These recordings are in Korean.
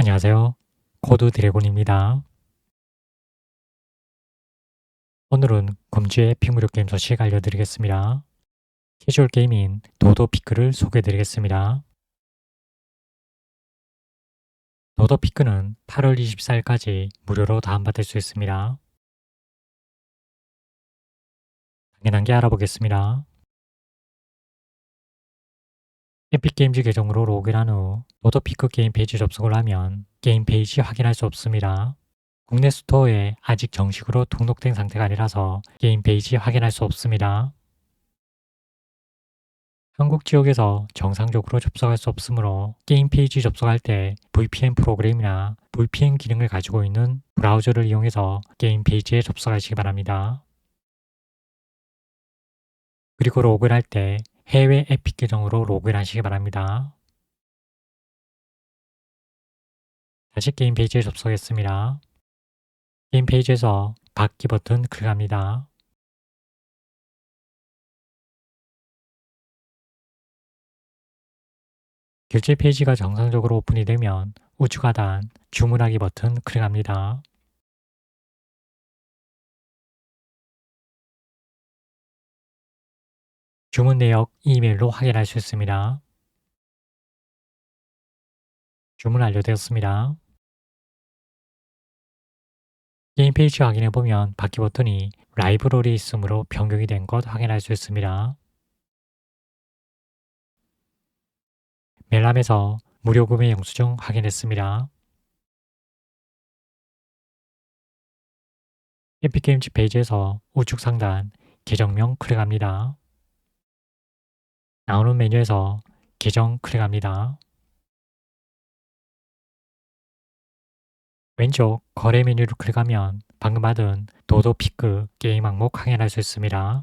안녕하세요. 코드 드래곤입니다. 오늘은 금주의 픽무료 게임 소식 알려드리겠습니다. 캐주얼 게임인 도도피크를 소개해드리겠습니다. 도도피크는 8월 24일까지 무료로 다운받을 수 있습니다. 당연한 게 알아보겠습니다. 에픽게임즈 계정으로 로그인한 후 노더피크 게임 페이지 접속을 하면 게임 페이지 확인할 수 없습니다. 국내 스토어에 아직 정식으로 등록된 상태가 아니라서 게임 페이지 확인할 수 없습니다. 한국 지역에서 정상적으로 접속할 수 없으므로 게임 페이지 접속할 때 VPN 프로그램이나 VPN 기능을 가지고 있는 브라우저를 이용해서 게임 페이지에 접속하시기 바랍니다. 그리고 로그인 할 때 해외 에픽 계정으로 로그인하시기 바랍니다. 다시 게임 페이지에 접속했습니다. 게임 페이지에서 받기 버튼 클릭합니다. 결제 페이지가 정상적으로 오픈이 되면 우측 하단 주문하기 버튼 클릭합니다. 주문 내역 이메일로 확인할 수 있습니다. 주문 완료되었습니다. 게임 페이지 확인해 보면 받기 버튼이 라이브러리 있으므로 변경이 된 것 확인할 수 있습니다. 멜람에서 무료 구매 영수증 확인했습니다. 에픽게임즈 페이지에서 우측 상단 계정명 클릭합니다. 나오는 메뉴에서 계정 클릭합니다. 왼쪽 거래 메뉴를 클릭하면 방금 받은 도도피크 게임 항목 확인할 수 있습니다.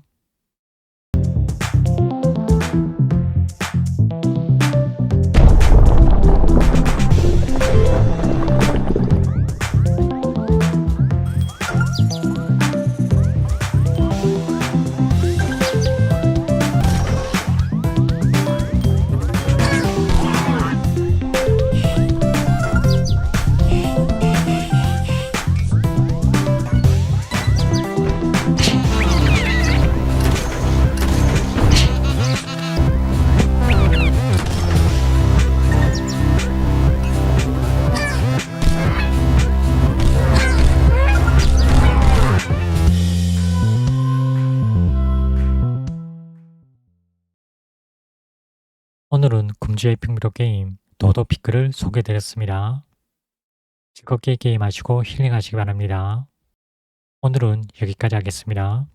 오늘은 금주의 핑미러 게임 도도피크를 소개해드렸습니다. 즐겁게 게임하시고 힐링하시기 바랍니다. 오늘은 여기까지 하겠습니다.